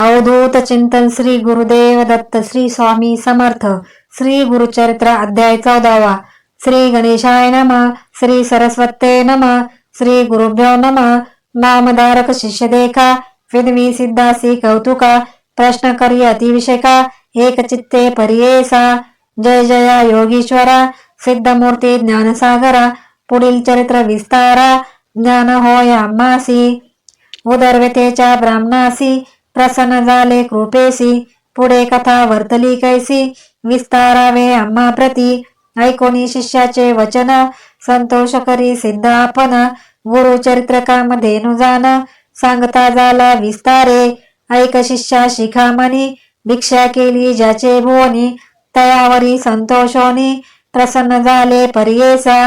अवधूत चिंतन श्री गुरुदेव दत्त श्री स्वामी समर्थ. श्री गुरुचरित्र अध्याय चौदावा. श्री गणेशाय नम. श्री सरस्वते नम. श्री गुरुभ्यो नम. नामधारक शिष्य देखा विद्वी सिद्धासी कौतुका प्रश्न करी अतिविषयका एक चित्ते परियेसा. जय जया योगीश्वरा. सिद्धमूर्ती ज्ञानसागरा. पुढील चरित्र विस्तारा. ज्ञान होय अम्मासी उदरव्यतेच्या ब्राह्मणासी. प्रसन्न झाले कृपेसी पुढे कथा वर्तली कैसी विस्तारावे आम्हा प्रती ऐकोनी शिष्याचे वचन संतोष करी सिद्ध आपण गुरु चरित्रकामध्ये नुजान सांगता झाला विस्तारे ऐक शिष्या शिखामणी भिक्षा केली ज्याचे भुवनी तयावरी संतोषोनी प्रसन्न झाले परियेसा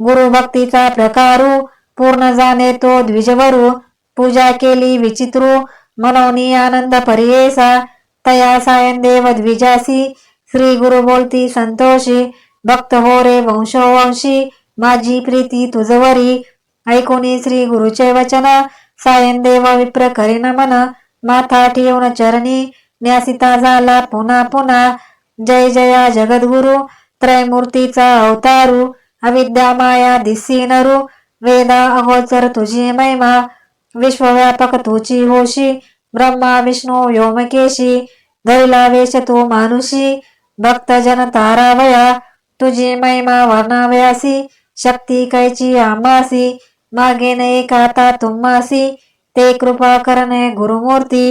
गुरु भक्तीचा प्रकारू पूर्ण जाणे तो द्विजवरू पूजा केली विचित्रू मनोनी आनंद परियेसा तया सायन देव द्विजासी श्री गुरु बोलती संतोषी भक्त हो रे वंशोवंशी माझी प्रीती तुझवरी. ऐकोनी श्री गुरुचे वचन सायन देव विप्र करीन मन माथा ठेवून चरणी न्यासिता झाला पुन्हा पुन्हा. जय जया जगद्गुरु त्रयमूर्तीचा अवतारू अविद्या माया दिसी नरू. वेदा अगोचर तुझी महिमा विश्वव्यापक तुची होशी ब्रह्मा विष्णू व्योमकेशी दैलावेश तू मानुषी भक्तजन तारावया तुझी महिमा वर्णावयासी शक्ती कैची आमासी मागे नये काता तुम्हासी ते कृपा करणे गुरुमूर्ती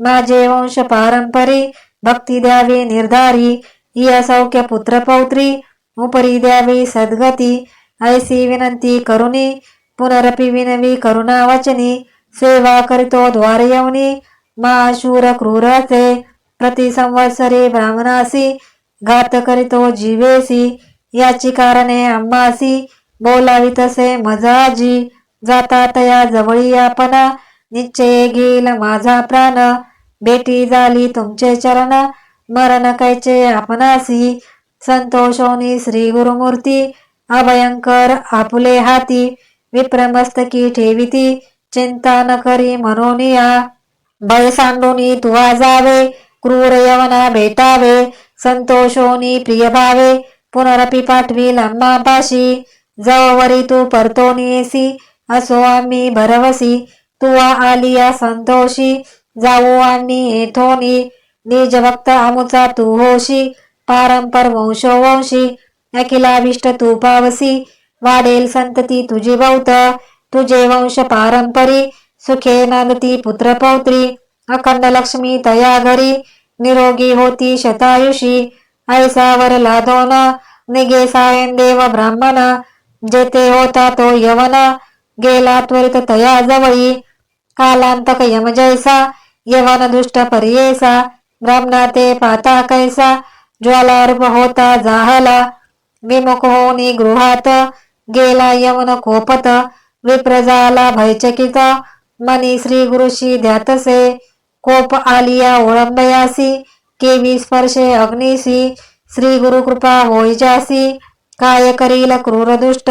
माझे वंश पारंपरी भक्ती द्यावी निर्धारी या सौख्य पुत्र पौत्री उपरी द्यावी सद्गती ऐसी विनंती करुणी पुनरपि विनवी करुणावचनी सेवा करितो द्वार मा महाशूर क्रूरसे प्रति संवत्सरी ब्राह्मणासी घात करितो जीवेसी याची कारणे आम्हासी बोलावी तसे मजाजी जाता तया जवळी आपणा निश्चय घेईल माझा प्राण बेटी झाली तुमचे चरण मरण कैचे आपणासी संतोषोनी श्री गुरुमूर्ती अभयंकर आपुले हाती विप्रमस्तकी ठेविती. चिंता न करी मनोनिया. भय सांडोनी तुवा जावे क्रूर यवना भेटावे. संतोषोनी प्रिय भावे. पुनरपी पाठवी पाशी जववरी तू परतोनीसी येसी. असो आम्ही भरवसी. तुवा आलिया संतोषी. जाऊ आम्ही येथोनी. निज भक्त आमुचा तू होशी. पारंपर वंशोवंशी. अखिलाभिष्ट तू पावसी. वाढेल संतती तुझी बहुत तुझे वंश पारंपरी सुखे नांदती पुत्र पौत्री अखंड लक्ष्मी तया घरी निरोगी होती शतायुषी ऐसा वरला लादोन निगे सायन देव ब्राह्मण जेथे होता तो यवन गेला त्वरित तया जवळी कालांतक यम जैसा यवन दुष्ट परियेसा ब्राह्मणा ते पाता कैसा ज्वालारूप होता जाहला विमुख होनी गृहात गेला यवन कोपत विप्रजाला भयचकित. मनी श्री गुरुशी ध्यातसे. कोप आलिया ओळंबयासी. केवी स्पर्शे अग्निसी. श्री गुरु कृपा होईजासी काय करील क्रूर दुष्ट.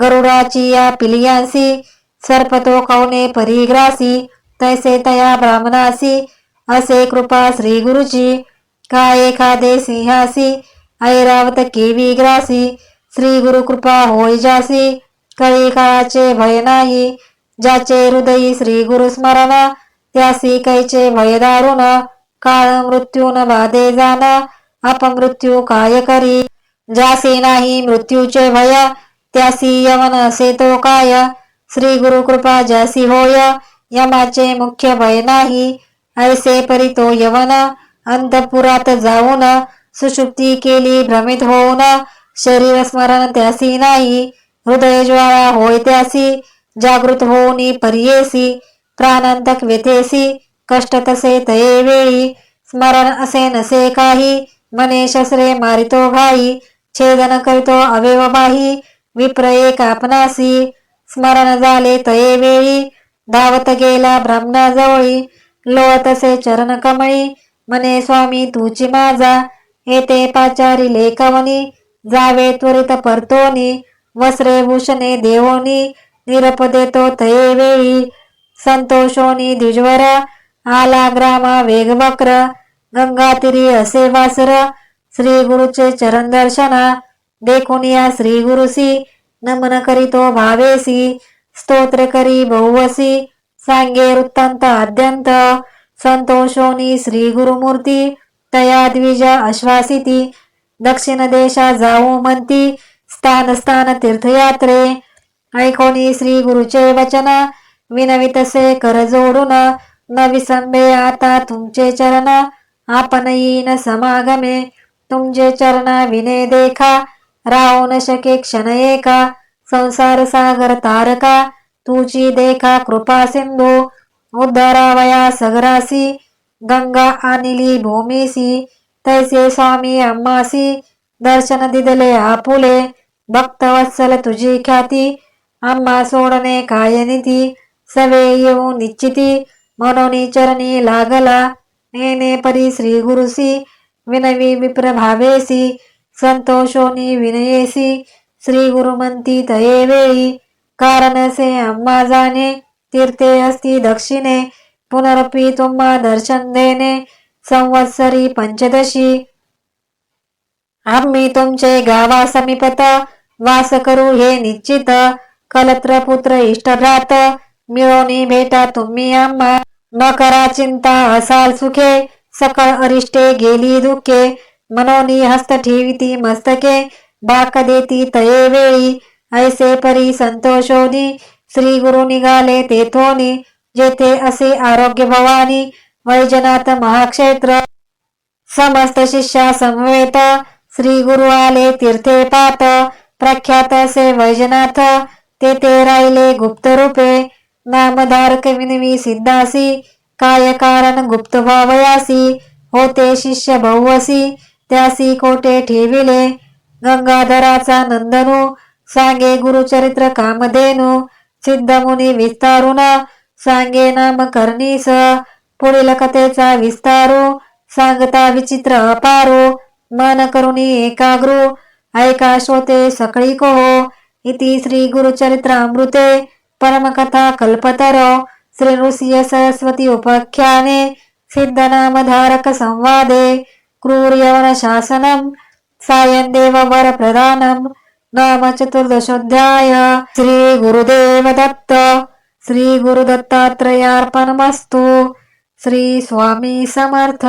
गरुडाची या पिलियांसी. सर्पतो कवने परिग्रासी. तैसे तया ब्राह्मणासी. असे कृपा श्री गुरुची काय एखादे सिंहासी. ऐरावत केवी ग्रासी. श्री गुरु कृपा होय जासी कळी काळाचे भय नाही ज्याचे हृदयी श्री गुरु स्मरण त्यासी कैचे भय दारुण काळ मृत्यून बाधे जाण अपमृत्यू काय करी? ज्यासी नाही मृत्यूचे भय त्यासी यवन असे तो काय? श्री गुरु कृपा ज्यासी होय यमाचे मुख्य भय नाही ऐसे परी तो यवन अंतपुरात जाऊन सुषुप्ती केली भ्रमित होऊन शरीर स्मरण त्यासी नाही हृदय ज्वाळा होय त्यासी जागृत होऊनी परियेसी प्राणांतक व्यथेसी कष्ट तसे तये वेळी स्मरण असे नसे काही मने शस्त्रे मारितो घाई छेदन करीतो अवेव बाही विप्रये कापनासी स्मरण झाले तये वेळी धावत गेला ब्राह्मणाजवळी लोळतसे चरण कमळी मने स्वामी तुची माझा येते पाचारी लेखवनी जावे त्वरित परतोनी वस्त्रे भूषणे देवोनी निरपदे तो तये वेळी संतोषोनी द्विजवर आला ग्रामा वेगवक्र गंगातिरी असे वासर श्री गुरुचे चरण दर्शना देखून या श्री गुरुसी नमन करीतो भावेसी स्तोत्र करी बहुवसी सांगे वृत्तांत आद्यंत संतोषोनी श्री गुरुमूर्ती तया द्विज आश्वासिती दक्षिण देशा जाऊ म्हणती. स्थान स्थान तीर्थयात्रे. ऐकोनी श्री गुरुचे वचन. विनवितसे कर जोडून. न विसंबे आता तुमचे चरण. आपण येईन समागमे. तुमचे चरण विने देखा. राहू न शके क्षण एका. संसार सागर तारका. तुझी देखा कृपा सिंधू. उद्धरावया सगरासी. गंगा आणली भूमीसी. तैसे स्वामी अम्मासी दर्शन दिदले आपुले भक्तवत्सल तुझी ख्याती आम्हा सोडणे काय नीती सवे येऊ निश्चिती मनोनी चरणी लागला नेने परी श्री गुरुसी विनवी विप्रभावेसी संतोषोनी विनयेसी श्री गुरुमंती तये वेळी कारण से आम्हा जाणे तीर्थे अस्ति दक्षिणे पुनरपी तुम्हा दर्शन देणे संवत्सरी पंचदशी. आम्ही तुमचे गावा समीपत वास करू हे निश्चित. कलत्र पुत्र इष्टभ्रात मिळवणी भेटा तुम्ही आम्हा. न करा चिंता असाल सुखे सकळ अरिष्टे गेली दुःखे. मनोनी हस्त ठेविती मस्तके बाक देती तये वेळी. ऐसे परी संतोषोनी श्री गुरु निघाले तेथोनी. जेथे असे आरोग्य भवानी वैजनाथ महाक्षेत्र. समस्त शिष्या समवेत श्री गुरु आले तीर्थे पात प्रख्यात असे वैजनाथ तेथे राहिले गुप्त रूपे. नामधारक विनवी सिद्धासी काय कारण गुप्त भावयासी होते शिष्य बहुवसी त्यासी कोठे ठेविले? गंगाधराचा नंदनू सांगे गुरुचरित्र कामधेनू. सिद्धमुनी विस्तारुना सांगे नाम करणीस. पुढील कथेचा विस्तारू सांगता विचित्र अपारू मन करुणी एकाग्रू ऐका श्रोते सकळी कोहो इति श्री गुरुचरित्र अमृते परमकथा कल्पतर श्री नृसिंह सरस्वती उपाख्याने सिद्धनामधारक संवादे क्रूर यवन शासनम सायं देव वर प्रदानम नाम चतुर्दशोध्याय श्री गुरुदेव दत्त श्री गुरुदत्तात्रयार्पणमस्तु श्री स्वामी समर्थ.